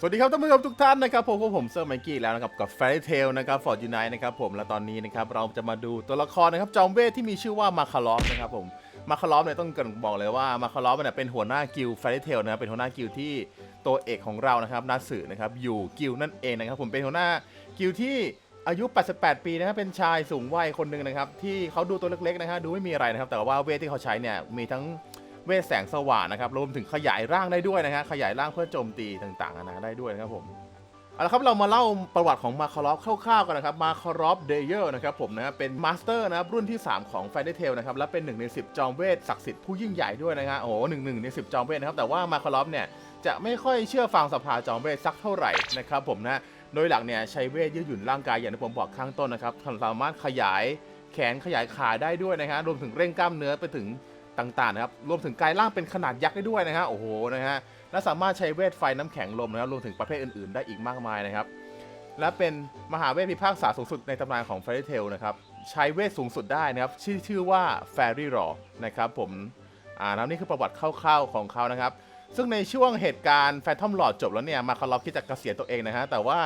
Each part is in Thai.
สวัสดีครับท่านผู้ชมทุกท่านนะครับผมกับผมเซอร์ไมกี้แล้วนะครับกับ Fairy Tail นะครับฟอร์จูไนนะครับผมและตอนนี้นะครับเราจะมาดูตัวละครนะครับจอมเวทที่มีชื่อว่ามาคาลอฟนะครับผมมาคาลอฟเนี่ยต้องเกรินบอกเลยว่ามาคาลอฟเนี่ยเป็นหัวหน้ากิลด์ Fairy Tail นะครับเป็นหัวหน้ากิลด์ที่ตัวเอกของเรานะครับนัสึนะครับอยู่กิลด์นั่นเองนะครับผมเป็นหัวหน้ากิลด์ที่อายุ 88 ปีนะครับเป็นชายสูงวัยคนหนึ่งนะครับที่เขาดูตัวเล็กๆนะฮะดูไม่มีอะไรนะครับแต่ว่าเวทที่เขาใช้เนี่ยมีทั้ง เวทแสงสว่างนะครับรวมถึงขยายร่างได้ด้วยนะฮะขยายร่างเพื่อโจมตีต่างๆนานาได้ด้วยนะครับผมเอาละครับเรามาเล่าประวัติของมาคารอฟคร่าวๆกันนะครับมาคารอฟเดเยอร์นะครับผมนะเป็นมาสเตอร์นะครับรุ่นที่ 3 ของไฟเดเทลนะครับและเป็น1ใน 10 จอมเวทศักดิ์สิทธิ์ผู้ยิ่งใหญ่ด้วยนะฮะโอ้โหหนึ่งหนึ่งใน 10 จอมเวทนะครับแต่ว่ามาคารอฟเนี่ยจะไม่ค่อยเชื่อฟังสภาจอมเวทสักเท่าไหร่นะครับผมนะโดยหลักเนี่ยใช้เวทยืดหยุ่นร่างกายอย่างที่ผมบอกข้างต้นนะครับสามารถขยายแขนขยายขาได้ด้วยนะฮะรวมถึงเร่งกล้ามเนื้อไปถึง ต่างๆนะครับรวมถึงกลายร่างเป็นขนาดยักษ์ได้ด้วยนะฮะโอ้โหนะฮะและสามารถใช้เวทไฟน้ำแข็งลมนะครับรวมถึงประเภทอื่นๆ ได้อีกมากมายนะครับ และเป็นมหาเวทพิพากษาสูงสุดในตำนานของ Fairy Tail นะครับใช้เวทสูงสุดได้นะครับชื่อชื่อว่า Fairy Raw นะครับผมอ่าแล้วนี่คือประวัติคร่าวๆของเขานะครับ ซึ่งในช่วงเหตุการณ์แฟนทอมหลอดจบแล้วเนี่ยมาคารอฟคิดจะเกษียณตัวเองนะฮะแต่ว่า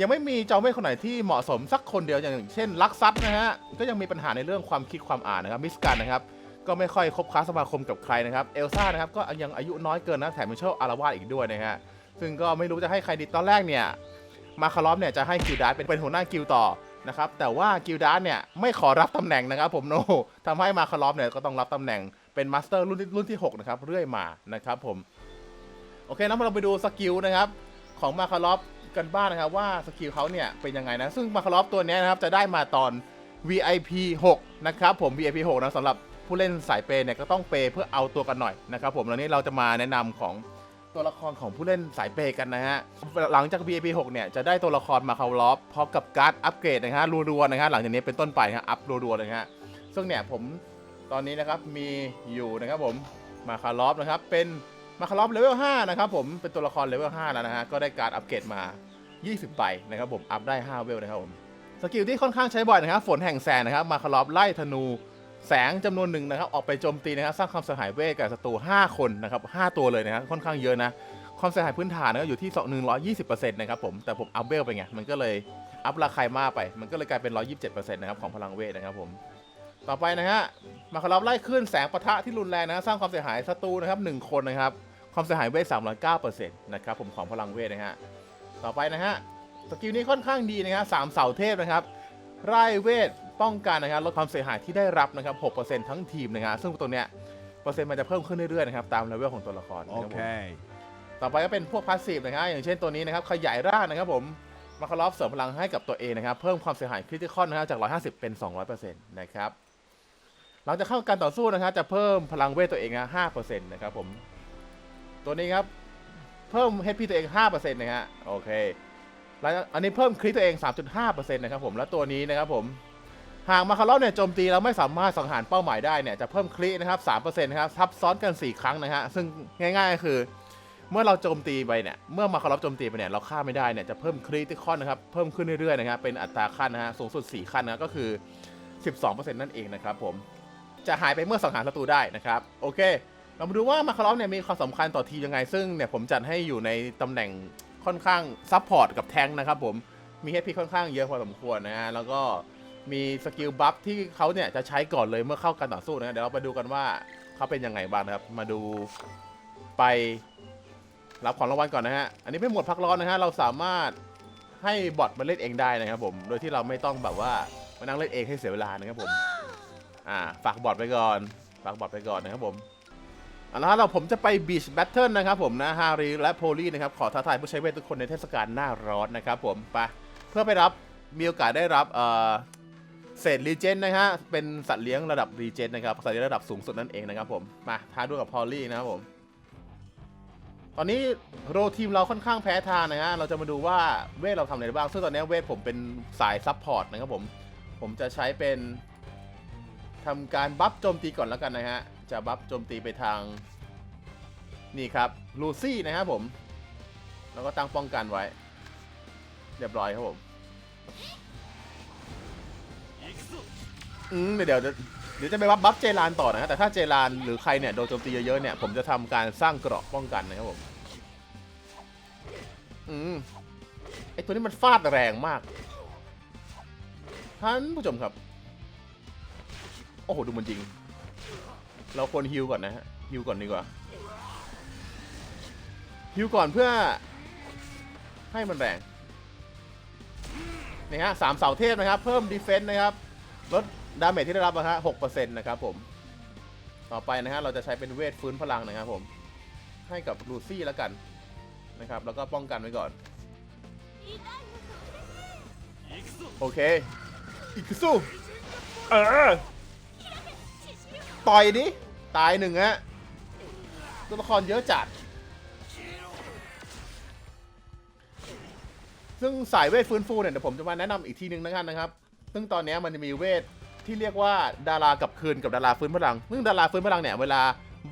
ยังไม่มีจอมเวทคนไหนที่เหมาะสมสักคนเดียวอย่างเช่นลักซัดนะฮะก็ยังมีปัญหาในเรื่องความคิดความอ่านนะครับมิสกันนะครับ ก็ไม่ค่อยคบค้าสมาคมกับใครนะครับเอลซ่านะครับก็ยังอายุน้อยเกินนะแถมยังชอบอารวาสอีกด้วยนะฮะซึ่งก็ไม่รู้จะให้ใครดีตอนแรกเนี่ยมาคารอฟเนี่ยจะให้กิลดาร์เป็นเป็นหัวหน้ากิลต่อนะครับแต่ว่ากิลดาร์เนี่ยไม่ขอรับตำแหน่งนะครับผมโนทำให้มาคารอฟเนี่ยก็ต้องรับตำแหน่งเป็นมาสเตอร์รุ่นที่รุ่นที่6นะครับเรื่อยมานะครับผมโอเคนะมาเราไปดูสกิลนะครับของมาคารอฟกันบ้างนะครับว่าสกิลเขาเนี่ยเป็นยังไงนะซึ่งมาคารอฟตัวเนี้ยนะครับจะได้มาตอน VIP 6 นะครับผม VIP 6นะสำหรับ ผู้เล่นสายเปย์เนี่ยก็ต้องเปย์เพื่อเอาตัวกันหน่อยนะครับผมแล้วนี้เราจะมาแนะนำของตัวละครของผู้เล่นสายเปย์กันนะฮะ หลังจาก VIP 6เนี่ยจะได้ตัวละครมาคารอฟพร้อมกับการ์ดอัปเกรดนะฮะรัวๆนะฮะหลังจากนี้เป็นต้นไปฮะอัพรัวๆเลยฮะซึ่งเนี่ยผมตอนนี้นะครับมีอยู่นะครับผมมาคารอฟนะครับเป็นมาคารอฟเลเวล5นะครับผมเป็นตัวละครเลเวล5แล้วนะฮะก็ได้การ์ดอัปเกรดมา 20ใบนะครับผมอัพได้5เวลนะครับผมสกิลที่ค่อนข้างใช้บ่อยนะครับฝนแห่งแสงนะครับมาคารอบไล่ธนู แสงจำนวนหนึ่งนะครับออกไปโจมตีนะครับสร้างความเสียหายเวทกับศัตรู5คนนะครับ5ตัวเลยนะครับค่อนข้างเยอะนะความเสียหายพื้นฐานนะครับอยู่ที่ 120%นะครับผมแต่ผมอัพเวลไปไงมันก็เลยอัพราคามาไป มันก็เลยกลายเป็น 127%นะครับของพลังเวทนะครับผมต่อไปนะฮะมาคารอบไล่ขึ้นแสงปะทะที่รุนแรงนะสร้างความเสียหายศัตรูนะครับหนึ่งคนนะครับความเสียหายเวท309%นะครับผมของพลังเวทนะฮะต่อไปนะฮะสกิลนี้ค่อนข้างดีนะครับสามเสาเทพนะครับไร่เวท ป้องกันนะครับลดความเสียหายที่ได้รับนะครับ 6%ทั้งทีมนะครับซึ่งตัวเนี้ยเปอร์เซ็นต์มันจะเพิ่มขึ้นเรื่อยๆนะครับตามเลเวลของตัวละครนะครับผม Okay. ต่อไปก็เป็นพวกพาสซีฟนะครับอย่างเช่นตัวนี้นะครับขยายร่างนะครับผมมาคารอฟเสริมพลังให้กับตัวเองนะครับเพิ่มความเสียหายคริติคอลนะครับจาก 150 เป็น 200%นะครับหลังจากเข้าการต่อสู้นะครับจะเพิ่มพลังเวทตัวเองนะ5%นะครับผมตัวนี้ครับเพิ่ม HP ตัวเอง5%นะฮะโอเค แล้วอันนี้เพิ่มคริตัวเอง 3.5%นะครับผม แล้วตัวนี้นะครับผม หากมาคารอฟเนี่ยโจมตีแล้วไม่สามารถสังหารเป้าหมายได้เนี่ยจะเพิ่มครินะครับ3%นะครับทับซ้อนกัน 4 ครั้งนะฮะซึ่งง่ายๆก็คือ เมื่อเราโจมตีไปเนี่ยเมื่อมาคารอฟโจมตีไปเนี่ยเราฆ่าไม่ได้เนี่ยจะเพิ่มคริติคอนนะครับเพิ่มขึ้นเรื่อยๆนะครับเป็นอัตราขั้นนะฮะสูงสุด 4 ขั้นนะก็คือ 12%นั่นเองนะครับผมจะหายไปเมื่อสังหารศัตรูได้นะครับโอเค เรามาดูว่ามาคารอฟเนี่ยมีความสำคัญต่อทีมยังไง ซึ่งเนี่ยผมจัดให้อยู่ในตำแหน่งค่อนข้างซับพอร์ตกับแทงนะครับผมมี HP ค่อนข้างเยอะพอสมควรนะฮะแล้วก็ มีสกิลบัฟที่เขาเนี่ยจะใช้ก่อนเลยเมื่อเข้าการต่อสู้นะเดี๋ยวเราไปดูกันว่าเขาเป็นยังไงบ้างนะครับ มาดูไปรับของรางวัลก่อนนะฮะ อันนี้เป็นหมวดพักร้อนนะฮะ เราสามารถให้บอทมาเล่นเองได้นะครับผม โดยที่เราไม่ต้องแบบว่ามานั่งเล่นเองให้เสียเวลานะครับผม อ่า ฝากบอทไปก่อน ฝากบอทไปก่อนนะครับผมเอาละครับเราผมจะไปบีชแบทเทิลนะครับผมนะ ฮารีและโพลีนะครับ ขอท้าทายผู้ใช้เวททุกคนในเทศกาลหน้าร้อนนะครับผม ไป เพื่อไปรับ มีโอกาสได้รับเอ่อ เศษรีเจนนะฮะเป็นสัตว์เลี้ยงระดับรีเจนนะครับสัตว์เลี้ยงระดับสูงสุดนั่นเองนะครับผมมาท้าด้วยกับพอลลี่นะครับผมตอนนี้โรทีมเราค่อนข้างแพ้ทางนะฮะเราจะมาดูว่าเวทเราทำอะไรบ้างซึ่งตอนนี้เวทผมเป็นสายซับพอร์ตนะครับผมผมจะใช้เป็นทำการบัฟโจมตีก่อนแล้วกันนะฮะจะบัฟโจมตีไปทางนี่ครับลูซี่นะครับผม แล้วก็ตั้งป้องกันไว้ เรียบร้อยครับผม อืมเดี๋ยวเดี๋ยวเดี๋ยวจะไปบัฟบัฟเจรานต่อนะฮะแต่ถ้าเจรานหรือใครเนี่ยโดนโจมตีเยอะๆเนี่ยผมจะทำการสร้างเกราะป้องกันนะครับผมอืมไอตัวนี้มันฟาดแรงมากท่านผู้ชมครับ โอ้โหดูมันจริง เราควรฮิวก่อนนะฮะฮิวก่อนดีกว่าฮิวก่อนเพื่อ ให้มันแรงนี่ฮะสามเสาเทพนะครับ เพิ่มดีเฟนต์นะครับลด ดาเมจที่ได้รับนะฮะหกเปอร์เซ็นต์นะครับผม ต่อไปนะฮะเราจะใช้เป็นเวทฟื้นพลังนะครับผม ให้กับลูซี่แล้วกันนะครับ แล้วก็ป้องกันไว้ก่อน โอเค อีกสู้เออต่อยดิตายหนึ่งฮะตัวละครเยอะจัด ซึ่งสายเวทฟื้นฟูเนี่ยเดี๋ยวผมจะมาแนะนำอีกทีนึงนะครับนะครับ ซึ่งตอนนี้มันจะมีเวท ที่เรียกว่าดารากับคืนกับดาราฟื้นพลังซึ่งดาราฟื้นพลังเนี่ยเวลา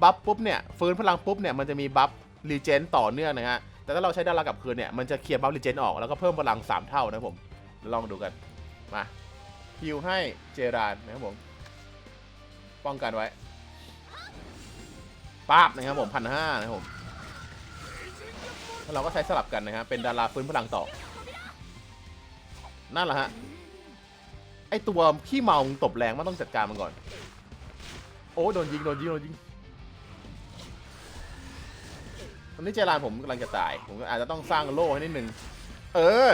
บัฟปุ๊บเนี่ยฟื้นพลังปุ๊บเนี่ยมันจะมีบัฟรีเจนต่อเนื่องนะฮะแต่ถ้าเราใช้ดารากับคืนเนี่ยมันจะเคลียร์บัฟรีเจนออกแล้วก็เพิ่มพลัง 3 เท่านะผมลองดูกันมาฮิวให้เจรานนะครับผมป้องกันไว้ป๊าบนะครับผมพันห้านะครับผมเราก็ใช้สลับกันนะครับเป็นดาราฟื้นพลังต่อนั่นแหละฮะ ไอตัวขี้เมามึงตบแรงมันต้องจัดการมันก่อน โอ้โดนยิงโดนยิงโดนยิงตอนนี้เจรานผมกำลังจะตาย ผมอาจจะต้องสร้างโล่ให้นิดนึง เออ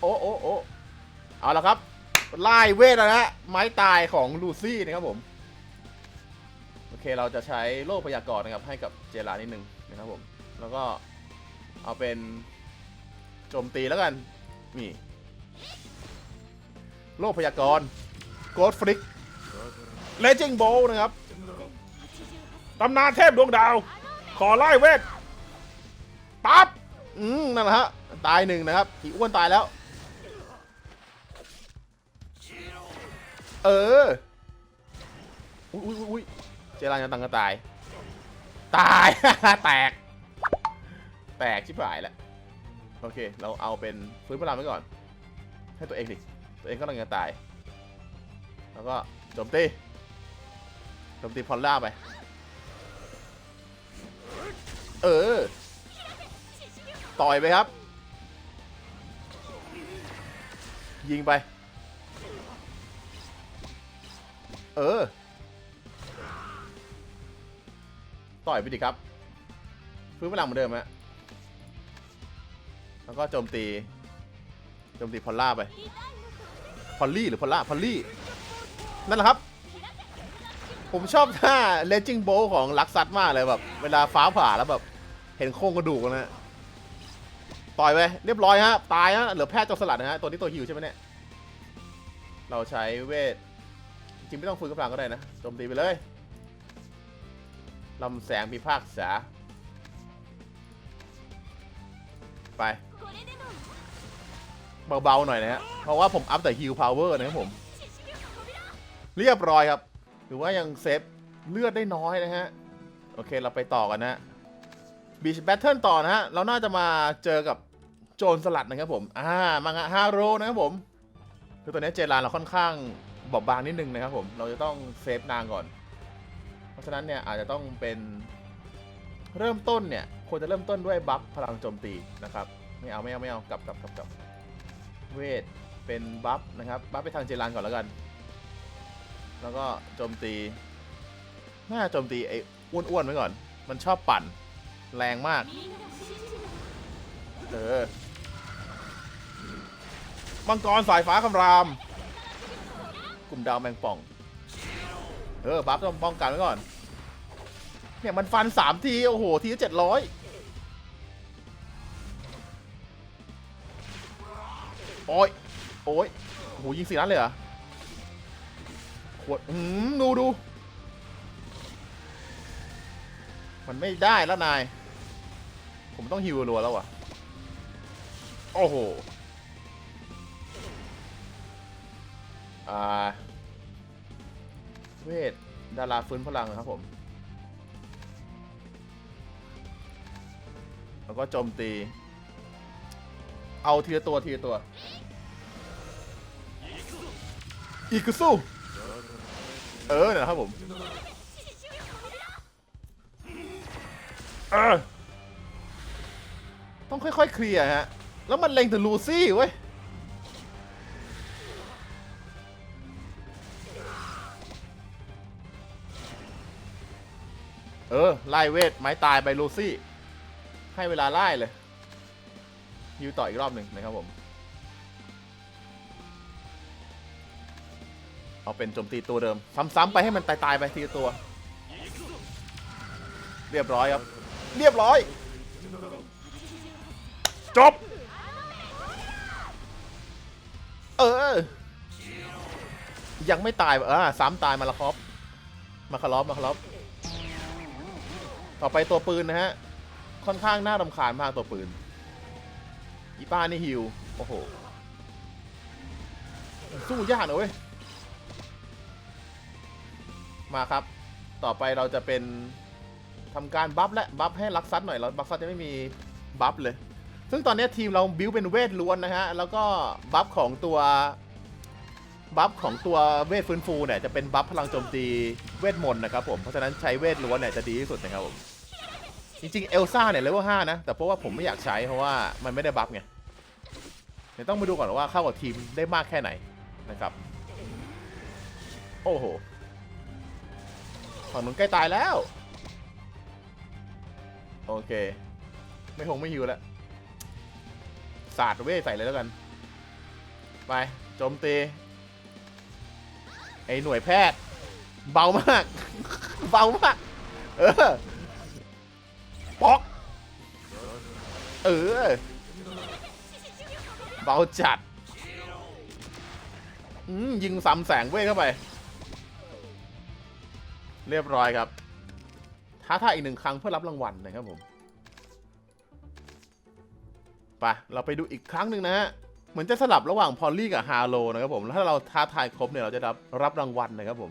โอ้โอ้โอ้เอาละครับไล่เวทแล้วนะฮะไม้ตายของลูซี่นะครับผม โอเคเราจะใช้โล่พยากรณ์นะครับ ให้กับเจรานิดนึงนะครับผม แล้วก็เอาเป็นโจมตีแล้วกัน นี่ โล่พยากรณ์โกดฟลิกเลจิงโบนะครับตำนานเทพดวงดาว ขอไล่เวทปั๊บอืมนั่นแหละฮะ ตายหนึ่งนะครับอีอ้วนตายแล้ว เออ อุ้ยอุ้ยอุ้ยเจรานยังตังก็ตาย ตาย แตก แตกชิบหายแล้ว โอเค เราเอาเป็นฟื้นพลังไว้ก่อน ให้ตัวเองดิ ตัวเองก็กำลังจะตาย แล้วก็โจมตีโจมตีพอลล่าไป เออ ต่อยไปครับ ยิงไป เออ ต่อยไปดิครับ ฟื้นพลังเหมือนเดิมฮะแล้วก็โจมตี โจมตีพอลล่าไป พอลลี่หรือพอลล่าพอลลี่นั่นแหละครับ ผมชอบท่าเลจิงโบของลักซัตมากเลยแบบ เวลาฟ้าผ่าแล้วแบบ เห็นโครงกระดูกนะฮะต่อยไปเรียบร้อยฮะ ตายฮะเหลือแพทย์จงสลัดนะฮะตัวนี้ตัวฮิวใช่ไหมเนี่ย เราใช้เวท จริงไม่ต้องฟื้นกำลังก็ได้นะโจมตีไปเลยลำแสงพิพากษาไป เบาๆหน่อยนะฮะ เพราะว่าผมอัพแต่ฮิลพาวเวอร์นะครับผม เรียบร้อยครับ หรือว่ายังเซฟเลือดได้น้อยนะฮะ โอเคเราไปต่อกันนะฮะบีชแบทเทิลต่อนะฮะ เราน่าจะมาเจอกับโจรสลัดนะครับผม อ่า มังะฮาโร่นะครับผม คือตัวนี้เจรานเราค่อนข้างบอบบางนิดนึงนะครับผม เราจะต้องเซฟนางก่อน เพราะฉะนั้นเนี่ยอาจจะต้องเป็นเริ่มต้นเนี่ยควรจะเริ่มต้นด้วยบัฟพลังโจมตีนะครับ ไม่เอาไม่เอาไม่เอากลับกลับกลับกลับ เวท เป็นบัฟนะครับ บัฟไปทางเจรานก่อนแล้วกัน แล้วก็โจมตี น่าโจมตีไอ้อ้วนๆไว้ก่อน มันชอบปั่น แรงมาก เออ มังกรสายฟ้าคำราม กลุ่มดาวแมงป่อง เออ บัฟต้องป้องกันไว้ก่อน เนี่ยมันฟันสามที โอ้โห ทีละเจ็ดร้อย โอ้ย โอ้ยโหยิงสี่นัดเลยเหรอ ขวดอืมดูดู มันไม่ได้แล้วนาย ผมต้องฮิวรัวแล้ววะโอ้โห อ่า เวท ดาราฟื้นพลังนะครับผม แล้วก็โจมตี เอาทีละตัวทีละตัว อีกสู้ เออเนยนะครับผมต้องค่อยๆเคลียร์ฮะ แล้วมันเล็งถึงลูซี่เว้ย เออไล่เวทไม้ตายไปลูซี่ ให้เวลาไล่เลย ยิวต่ออีกรอบหนึ่งนะครับผม เอาเป็นโจมตีตัวเดิม ซ้ำๆไปให้มันตายๆไปทีตัว เรียบร้อยครับ เรียบร้อย จบ เออ ยังไม่ตายเออซ้ำตายมาละครับ มาคารอบมาคารอบต่อไปตัวปืนนะฮะ ค่อนข้างน่ารำคาญมากตัวปืน อีป้านี่ฮิว โอ้โห สู้ยากนะเว้ย มาครับ ต่อไปเราจะเป็นทำการบัฟและบัฟให้ลักซัดหน่อยเราบัฟซัดจะไม่มีบัฟเลย ซึ่งตอนนี้ทีมเราบิวเป็นเวทล้วนนะฮะ แล้วก็บัฟของตัวบัฟของตัวเวทฟื้นฟูเนี่ยจะเป็นบัฟพลังโจมตีเวทมนต์นะครับผม เพราะฉะนั้นใช้เวทล้วนเนี่ยจะดีที่สุดนะครับผม จริงๆเอลซ่าเนี่ยเลเวล5นะ แต่เพราะว่าผมไม่อยากใช้เพราะว่ามันไม่ได้บัฟไงเดี๋ยวต้องมาดูก่อนว่าเข้ากับทีมได้มากแค่ไหนนะครับ โอ้โหฝั่งนู้นใกล้ตายแล้ว โอเค ไม่หงไม่ฮิวแล้วสาดเวทใส่เลยแล้วกัน ไปโจมตี ไอหน่วยแพทย์ เบามาก เบามาก เออ ป๊อก เออ เบาจัด อืม ยิงซ้ำแสงเวทเข้าไป เรียบร้อยครับ ท้าทายอีกหนึ่งครั้งเพื่อรับรางวัลนะครับผม ไป เราไปดูอีกครั้งหนึ่งนะฮะ เหมือนจะสลับระหว่างพอลลี่กับฮาโลนะครับผมแล้วถ้าเราท้าทายครบเนี่ยเราจะรับรับรางวัลนะครับผม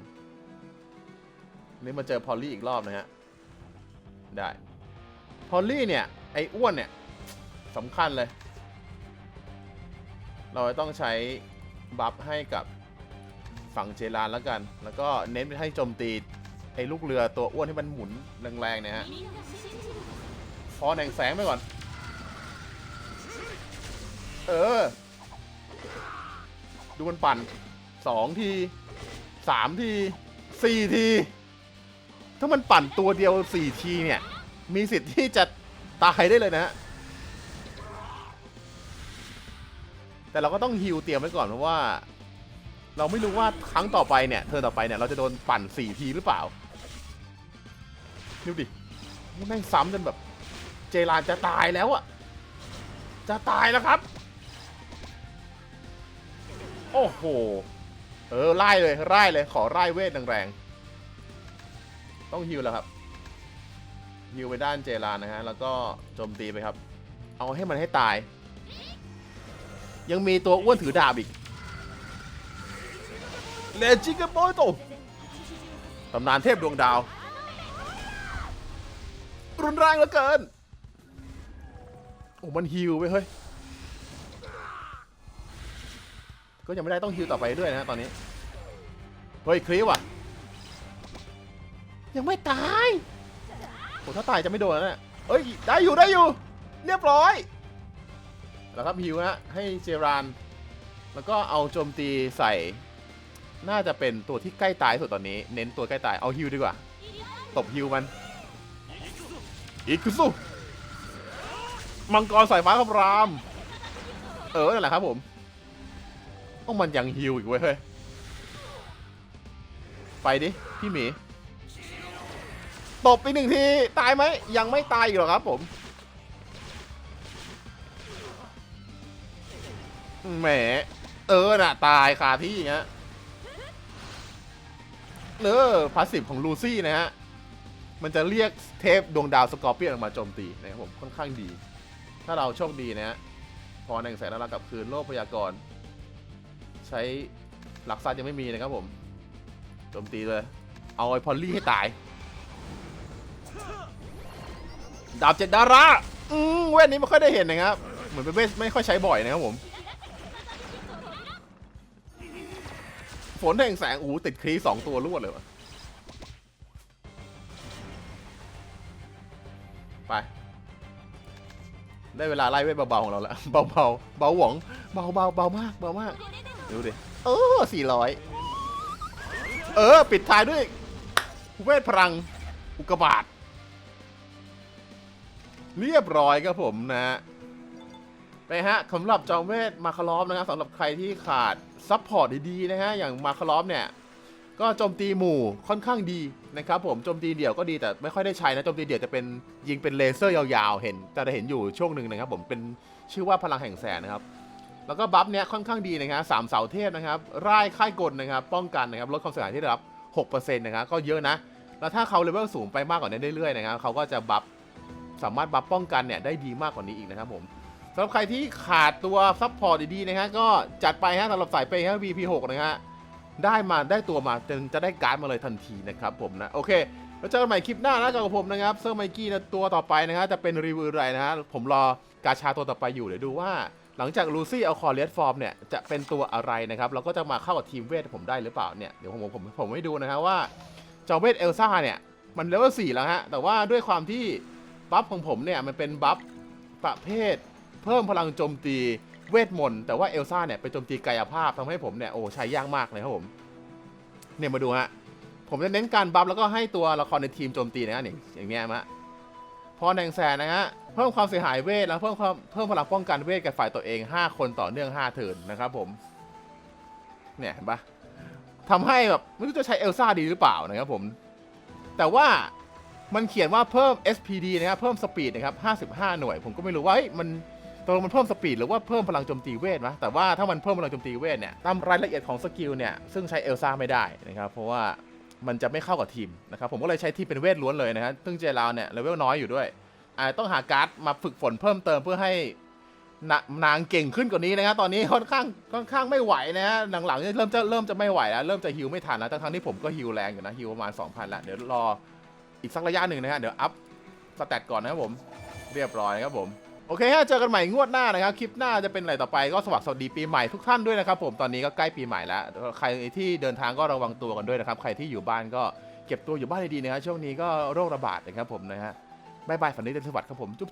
นี่มาเจอพอลลี่อีกรอบนะฮะ ได้ พอลลี่เนี่ย ไอ้อ้วนเนี่ยสำคัญเลย เราต้องใช้บัฟให้กับฝั่งเจรานแล้วกัน แล้วก็เน้นไปให้โจมตีไอ้ลูกเรือตัวอ้วนที่มันหมุนแรงๆเนี่ยฮะพอแหน่งแสงไปก่อน เออ ดูมันปั่นสองทีสามทีสี่ที ถ้ามันปั่นตัวเดียวสี่ทีเนี่ย มีสิทธิ์ที่จะตายได้เลยนะฮะ แต่เราก็ต้องฮิวเตรียมไว้ก่อนเพราะว่า เราไม่รู้ว่าครั้งต่อไปเนี่ยเธอต่อไปเนี่ยเราจะโดนปั่นสี่ทีหรือเปล่าดูดิแม่งซ้ำจนแบบ เจรานจะตายแล้วอะจะตายแล้วครับ โอ้โห เออไล่เลยไล่เลยขอไล่เวทแรงๆต้องฮิวแล้วครับ ฮิวไปด้านเจรานนะฮะแล้วก็โจมตีไปครับ เอาให้มันให้ตาย ยังมีตัวอ้วนถือดาบอีกเลจิกโบโตตำนานเทพดวงดาว รุนแรงเหลือเกิน โอ้มันฮิวไปเฮ้ย ก็ยังไม่ได้ต้องฮิวต่อไปด้วยนะฮะตอนนี้ เฮ้ยคลิปว่ะ ยังไม่ตาย โอ้ถ้าตายจะไม่โดนแล้วเนี่ยเอ้ยได้อยู่ได้อยู่ เรียบร้อย แล้วครับฮิวฮะให้เจราน แล้วก็เอาโจมตีใส่ น่าจะเป็นตัวที่ใกล้ตายสุดตอนนี้ เน้นตัวใกล้ตายเอาฮิวดีกว่า ตบฮิวมัน อีกคือสู้มังกรสายฟ้าคำราม เออนั่นแหละครับผมต้องมันยังฮิวอีกเว้ยเฮ้ยไปดิ พี่หมี ตบไปหนึ่งที ตายไหม ยังไม่ตายอีกหรอครับผมแหม เออน่ะ ตายคาที่เงี้ยเออพาสซีฟของลูซี่นะฮะ มันจะเรียกเทพดวงดาวสกอร์เปียนออกมาโจมตีนะครับผมค่อนข้างดี ถ้าเราโชคดีนะฮะ พอแหน่งแสงแล้วเรากลับคืนโลกพยากรณ์ใช้หลักซัดยังไม่มีนะครับผมโจมตีเลย เอาไอ้พอลลี่ให้ตาย ดาบเจ็ดดาราอืมเวทนี้ไม่ค่อยได้เห็นนะครับ เหมือนเป็นเวทไม่ค่อยใช้บ่อยนะครับผม ฝนแห่งแสงอู้ติดครีสองตัวรวดเลยวะไป ได้เวลาไล่เวทเบาๆของเราแล้วเบาๆเบาหวงเบาเบาเบามากเบามากดูดิเออสี่ร้อยเออ ปิดท้ายด้วย เวทพลังอุกบาต เรียบร้อยครับผมนะฮะไปฮะสำหรับจอมเวทมาคารอฟนะครับสำหรับใครที่ขาดซัพพอร์ตดีๆนะฮะอย่างมาคารอฟเนี่ยก็โจมตีหมู่ค่อนข้างดีนะครับผมโจมตีเดี่ยวก็ดีแต่ไม่ค่อยได้ใช้นะโจมตีเดี่ยวจะเป็นยิงเป็นเลเซอร์ยาวๆ เห็นจะได้เห็นอยู่ช่วงหนึ่งนะครับผมเป็นชื่อว่าพลังแห่งแสนนะครับแล้วก็บัฟเนี้ยค่อนข้างดีนะครับสามเสาเทพนะครับร่ายค่ายกลนะครับป้องกันนะครับลดความเสียหายที่ได้รับ6%นะครับก็เยอะนะแล้วถ้าเขาเลเวลสูงไปมากกว่านี้เรื่อยๆนะครับเขาก็จะบัฟ สามารถบัฟป้องกันเนี่ยได้ดีมากกว่านี้อีกนะครับผมสำหรับใครที่ขาดตัวซัพพอร์ตดีๆนะฮะก็จัดไปฮะสำหรับสายเปย์ฮะ VP6 นะฮะได้มาได้ตัวมาจนจะได้การ์ดมาเลยทันทีนะครับผมนะโอเคแล้วเจอกันใหม่คลิปหน้านะกับผมนะครับเซอร์ไมกี้นะตัวต่อไปนะฮะจะเป็นรีวิวอะไรนะฮะผมรอกาชาตัวต่อไปอยู่เดี๋ยวดูว่า หลังจากลูซี่เอาคอร์เลียสฟอร์มเนี่ยจะเป็นตัวอะไรนะครับเราก็จะมาเข้ากับทีมเวทผมได้หรือเปล่าเนี่ยเดี๋ยวผมผมผมไม่ดูนะฮะว่าจอเวทเอลซ่าเนี่ยมันเลเวลสี่แล้วฮะแต่ว่าด้วยความที่ บัฟของผมเนี่ยมันเป็นบัฟประเภท เพิ่มพลังโจมตีเวทมนต์แต่ว่าเอลซ่าเนี่ยไปโจมตีกายภาพทำให้ผมเนี่ยโอ้ใช้ยากมากเลยครับผมเนี่ยมาดูฮะผมจะเน้นการบัฟแล้วก็ให้ตัวละครในทีมโจมตีนะฮะนี่อย่างเงี้ยมะพอแดงแสนนะฮะเพิ่มความเสียหายเวทแล้วเพิ่มความเพิ่มพลังป้องกันเวทกับฝ่ายตัวเอง 5 คนต่อเนื่อง 5 เทิร์นนะครับผมเนี่ยเห็นปะทำให้แบบไม่รู้จะใช้เอลซ่าดีหรือเปล่านะครับผม แต่ว่า มันเขียนว่าเพิ่ม SPD นะครับ เพิ่มสปีดนะครับ 55 หน่วย ผมก็ไม่รู้ว่าเฮ้ยมันตกลงมันเพิ่มสปีดหรือว่าเพิ่มพลังโจมตีเวทวะแต่ว่าถ้ามันเพิ่มพลังโจมตีเวทเนี่ย ตามรายละเอียดของสกิลเนี่ย ซึ่งใช้เอลซ่าไม่ได้นะครับ เพราะว่ามันจะไม่เข้ากับทีมนะครับ ผมก็เลยใช้ทีมเป็นเวทล้วนเลยนะฮะซึ่งเจราวเนี่ยเลเวลน้อยอยู่ด้วยอาต้องหาการ์ดมาฝึกฝนเพิ่มเติมเพื่อให้นนางเก่งขึ้นกว่านี้นะครับตอนนี้ค่อนข้างค่อนข้างไม่ไหวนะฮะหลังๆเนี่ยเริ่มจะเริ่มจะไม่ไหวแล้วเริ่มจะฮิวไม่ทันแล้วทั้งๆที่ผมก็ฮิวแรงอยู่นะฮิวประมาณ2,000ล้วเดี๋ยวรอ อีกสักระยะหนึ่งนะฮะเดี๋ยวอัพสแตทก่อนนะครับผมเรียบร้อยครับผมโอเคฮะเจอกันใหม่งวดหน้านะครับ คลิปหน้าจะเป็นอะไรต่อไปก็สวัสดีปีใหม่ทุกท่านด้วยนะครับผมตอนนี้ก็ใกล้ปีใหม่แล้ว ใครที่เดินทางก็ระวังตัวกันด้วยนะครับ ใครที่อยู่บ้านก็เก็บตัวอยู่บ้านดีๆนะครับช่วงนี้ก็โรคระบาดนะครับผมนะฮะบายบายฝันดีเดินสวัสดิ์ครับผมจุ๊บ